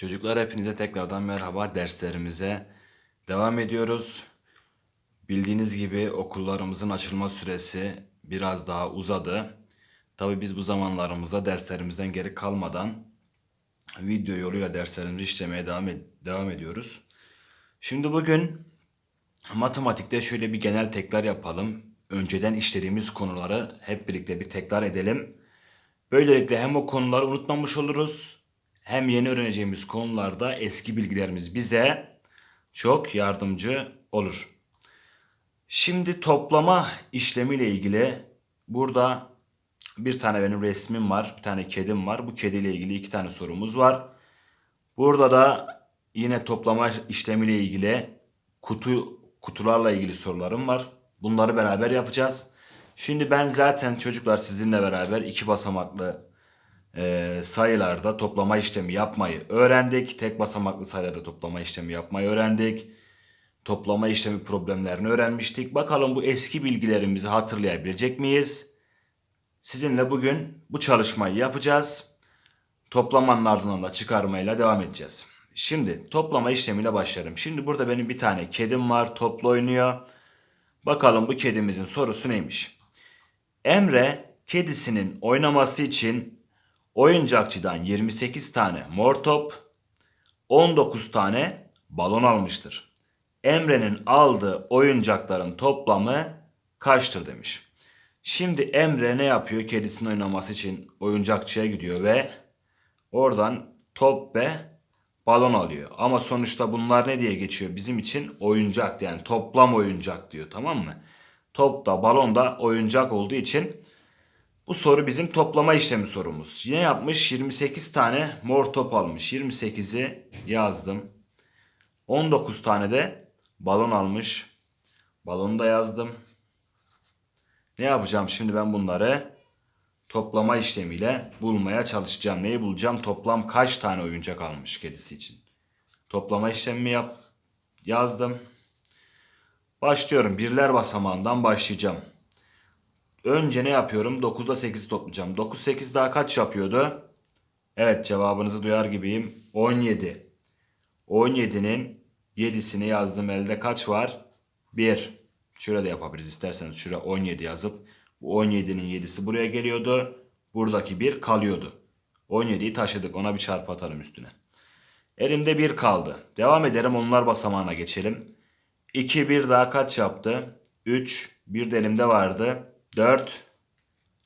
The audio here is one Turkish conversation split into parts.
Çocuklar hepinize tekrardan merhaba derslerimize devam ediyoruz. Bildiğiniz gibi okullarımızın açılma süresi biraz daha uzadı. Tabi biz bu zamanlarımızda derslerimizden geri kalmadan video yoluyla derslerimizi işlemeye devam, ed- devam ediyoruz. Şimdi bugün matematikte şöyle bir genel tekrar yapalım. Önceden işlediğimiz konuları hep birlikte bir tekrar edelim. Böylelikle hem o konuları unutmamış oluruz hem yeni öğreneceğimiz konularda eski bilgilerimiz bize çok yardımcı olur. Şimdi toplama işlemiyle ilgili burada bir tane benim resmim var, bir tane kedim var. Bu kediyle ilgili iki tane sorumuz var. Burada da yine toplama işlemiyle ilgili kutu kutularla ilgili sorularım var. Bunları beraber yapacağız. Şimdi ben zaten çocuklar sizinle beraber iki basamaklı e, sayılarda toplama işlemi yapmayı öğrendik. Tek basamaklı sayılarda toplama işlemi yapmayı öğrendik. Toplama işlemi problemlerini öğrenmiştik. Bakalım bu eski bilgilerimizi hatırlayabilecek miyiz? Sizinle bugün bu çalışmayı yapacağız. Toplamanın ardından da çıkarmayla devam edeceğiz. Şimdi toplama işlemiyle başlarım. Şimdi burada benim bir tane kedim var. Topla oynuyor. Bakalım bu kedimizin sorusu neymiş? Emre kedisinin oynaması için oyuncakçıdan 28 tane mor top, 19 tane balon almıştır. Emre'nin aldığı oyuncakların toplamı kaçtır demiş. Şimdi Emre ne yapıyor? Kedisinin oynaması için oyuncakçıya gidiyor ve oradan top ve balon alıyor. Ama sonuçta bunlar ne diye geçiyor bizim için? Oyuncak yani toplam oyuncak diyor tamam mı? Top da balon da oyuncak olduğu için bu soru bizim toplama işlemi sorumuz. Yine yapmış 28 tane mor top almış. 28'i yazdım. 19 tane de balon almış. Balonu da yazdım. Ne yapacağım şimdi ben bunları? Toplama işlemiyle bulmaya çalışacağım. Neyi bulacağım? Toplam kaç tane oyuncak almış kedisi için? Toplama işlemimi yap. Yazdım. Başlıyorum. Birler basamağından başlayacağım. Önce ne yapıyorum? 9'da 8'i toplayacağım. 9 8 daha kaç yapıyordu? Evet cevabınızı duyar gibiyim. 17. 17'nin 7'sini yazdım. Elde kaç var? 1. Şöyle de yapabiliriz isterseniz. Şuraya 17 yazıp bu 17'nin 7'si buraya geliyordu. Buradaki 1 kalıyordu. 17'yi taşıdık. Ona bir çarpı atalım üstüne. Elimde 1 kaldı. Devam ederim. Onlar basamağına geçelim. 2 1 daha kaç yaptı? 3. 1 de elimde vardı. 4.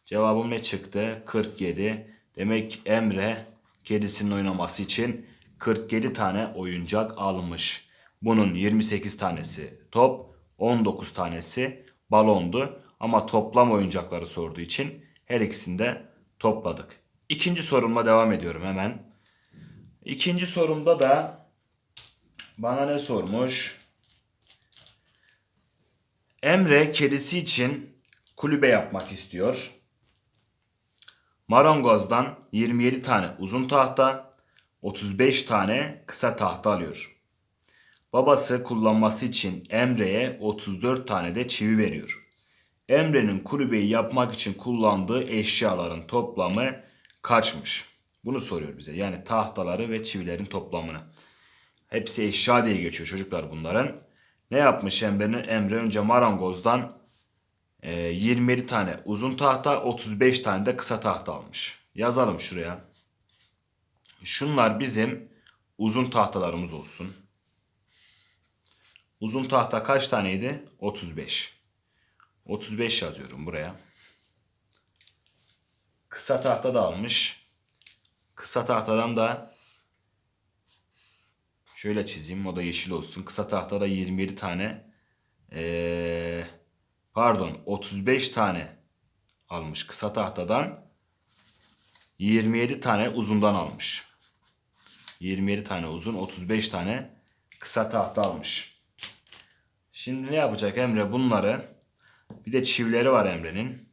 Cevabım ne çıktı? 47. Demek Emre kedisinin oynaması için 47 tane oyuncak almış. Bunun 28 tanesi top, 19 tanesi balondu. Ama toplam oyuncakları sorduğu için her ikisini de topladık. İkinci sorumla devam ediyorum hemen. İkinci sorumda da bana ne sormuş? Emre kedisi için kulübe yapmak istiyor. Marangozdan 27 tane uzun tahta, 35 tane kısa tahta alıyor. Babası kullanması için Emre'ye 34 tane de çivi veriyor. Emre'nin kulübeyi yapmak için kullandığı eşyaların toplamı kaçmış? Bunu soruyor bize. Yani tahtaları ve çivilerin toplamını. Hepsi eşya diye geçiyor çocuklar bunların. Ne yapmış Emre'nin? Emre önce marangozdan 27 tane uzun tahta, 35 tane de kısa tahta almış. Yazalım şuraya. Şunlar bizim uzun tahtalarımız olsun. Uzun tahta kaç taneydi? 35. 35 yazıyorum buraya. Kısa tahta da almış. Kısa tahtadan da şöyle çizeyim o da yeşil olsun. Kısa tahtada 27 tane ee, pardon 35 tane almış kısa tahtadan 27 tane uzundan almış. 27 tane uzun 35 tane kısa tahta almış. Şimdi ne yapacak Emre bunları bir de çivileri var Emre'nin.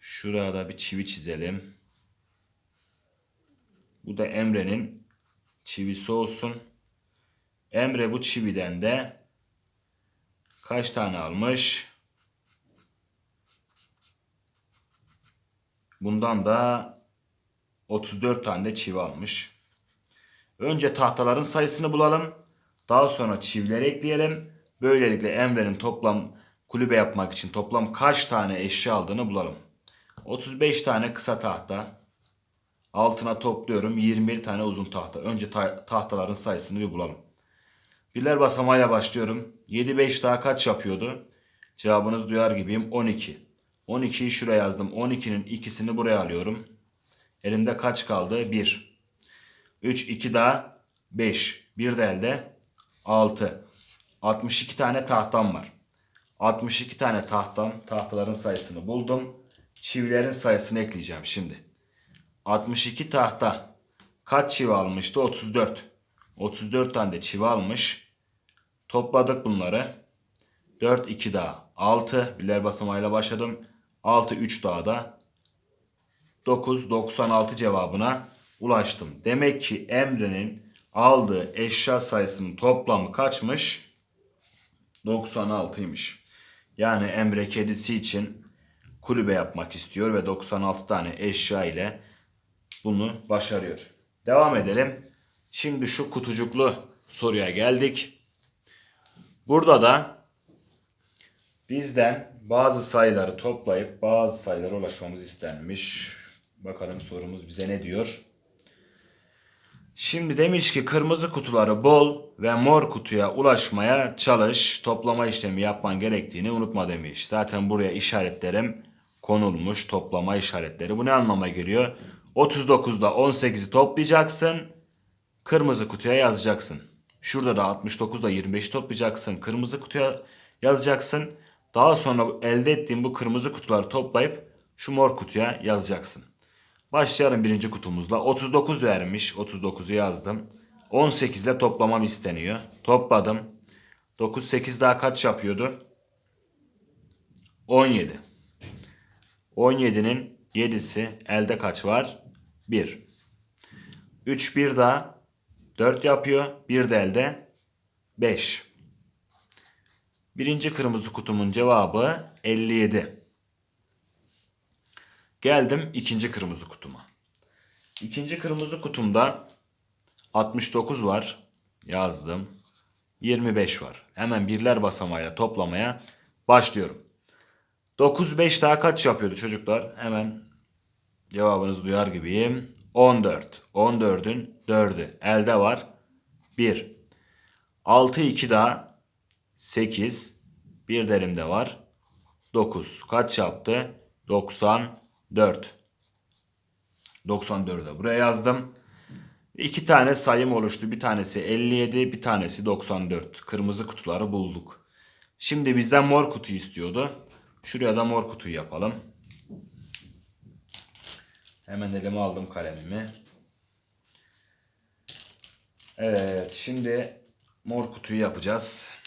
Şurada bir çivi çizelim. Bu da Emre'nin çivisi olsun. Emre bu çividen de kaç tane almış? Bundan da 34 tane de çivi almış. Önce tahtaların sayısını bulalım. Daha sonra çivileri ekleyelim. Böylelikle Emre'nin toplam kulübe yapmak için toplam kaç tane eşya aldığını bulalım. 35 tane kısa tahta. Altına topluyorum 21 tane uzun tahta. Önce ta- tahtaların sayısını bir bulalım. Birler basamağıyla başlıyorum. 7 5 daha kaç yapıyordu? Cevabınız duyar gibiyim 12. 12'yi şuraya yazdım. 12'nin ikisini buraya alıyorum. Elimde kaç kaldı? 1. 3 2 daha 5. Bir de elde 6. 62 tane tahtam var. 62 tane tahtam, tahtaların sayısını buldum. Çivilerin sayısını ekleyeceğim şimdi. 62 tahta kaç çivi almıştı? 34. 34 tane de çivi almış. Topladık bunları. 4 2 daha 6 birler basamağıyla başladım. 6 3 daha da 9 96 cevabına ulaştım. Demek ki Emre'nin aldığı eşya sayısının toplamı kaçmış? 96'ymış. Yani Emre kedisi için kulübe yapmak istiyor ve 96 tane eşya ile bunu başarıyor. Devam edelim. Şimdi şu kutucuklu soruya geldik. Burada da bizden bazı sayıları toplayıp bazı sayılara ulaşmamız istenmiş. Bakalım sorumuz bize ne diyor? Şimdi demiş ki kırmızı kutuları bol ve mor kutuya ulaşmaya çalış. Toplama işlemi yapman gerektiğini unutma demiş. Zaten buraya işaretlerim konulmuş. Toplama işaretleri. Bu ne anlama geliyor? 39'da 18'i toplayacaksın. Kırmızı kutuya yazacaksın. Şurada da 69'da 25'i toplayacaksın. Kırmızı kutuya yazacaksın. Daha sonra elde ettiğin bu kırmızı kutuları toplayıp şu mor kutuya yazacaksın. Başlayalım birinci kutumuzla. 39 vermiş. 39'u yazdım. 18 ile toplamam isteniyor. Topladım. 9 8 daha kaç yapıyordu? 17. 17'nin 7'si elde kaç var? 1. 3 bir daha 4 yapıyor. Bir de elde 5. Birinci kırmızı kutumun cevabı 57. Geldim ikinci kırmızı kutuma. İkinci kırmızı kutumda 69 var. Yazdım. 25 var. Hemen birler basamağıyla toplamaya başlıyorum. 9 5 daha kaç yapıyordu çocuklar? Hemen cevabınızı duyar gibiyim. 14. 14'ün 4'ü elde var. 1. 6 2 daha 8. Bir de elimde var. 9. Kaç yaptı? 94. 94'e buraya yazdım. İki tane sayım oluştu. Bir tanesi 57, bir tanesi 94. Kırmızı kutuları bulduk. Şimdi bizden mor kutu istiyordu. Şuraya da mor kutuyu yapalım. Hemen elime aldım kalemimi. Evet, şimdi mor kutuyu yapacağız.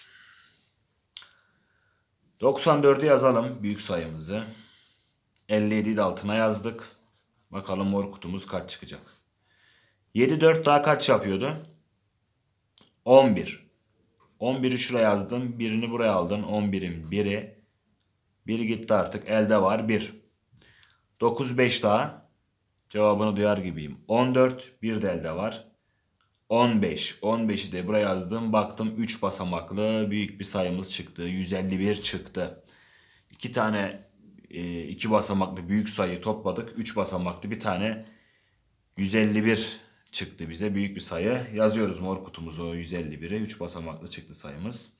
94'ü yazalım büyük sayımızı. 57'yi de altına yazdık. Bakalım mor kutumuz kaç çıkacak. 7 4 daha kaç yapıyordu? 11. 11'i şuraya yazdım. Birini buraya aldın. 11'in biri. Biri gitti artık. Elde var 1. 9 5 daha. Cevabını duyar gibiyim. 14. Bir de elde var. 15. 15'i de buraya yazdım. Baktım 3 basamaklı büyük bir sayımız çıktı. 151 çıktı. 2 tane e, iki basamaklı büyük sayı topladık. 3 basamaklı bir tane 151 çıktı bize. Büyük bir sayı. Yazıyoruz mor kutumuzu o 151'i. 3 basamaklı çıktı sayımız.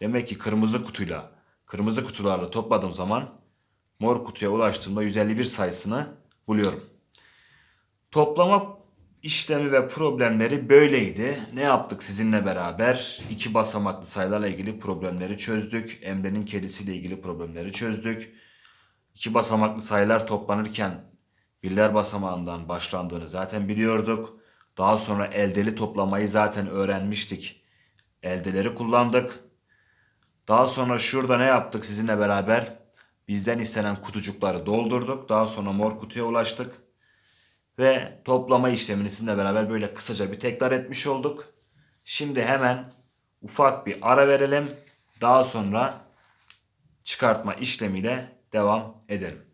Demek ki kırmızı kutuyla kırmızı kutularla topladığım zaman mor kutuya ulaştığımda 151 sayısını buluyorum. Toplama işlemi ve problemleri böyleydi. Ne yaptık sizinle beraber? İki basamaklı sayılarla ilgili problemleri çözdük. Emre'nin kedisiyle ilgili problemleri çözdük. İki basamaklı sayılar toplanırken birler basamağından başlandığını zaten biliyorduk. Daha sonra eldeli toplamayı zaten öğrenmiştik. Eldeleri kullandık. Daha sonra şurada ne yaptık sizinle beraber? Bizden istenen kutucukları doldurduk. Daha sonra mor kutuya ulaştık. Ve toplama işlemini sizinle beraber böyle kısaca bir tekrar etmiş olduk. Şimdi hemen ufak bir ara verelim. Daha sonra çıkartma işlemiyle devam edelim.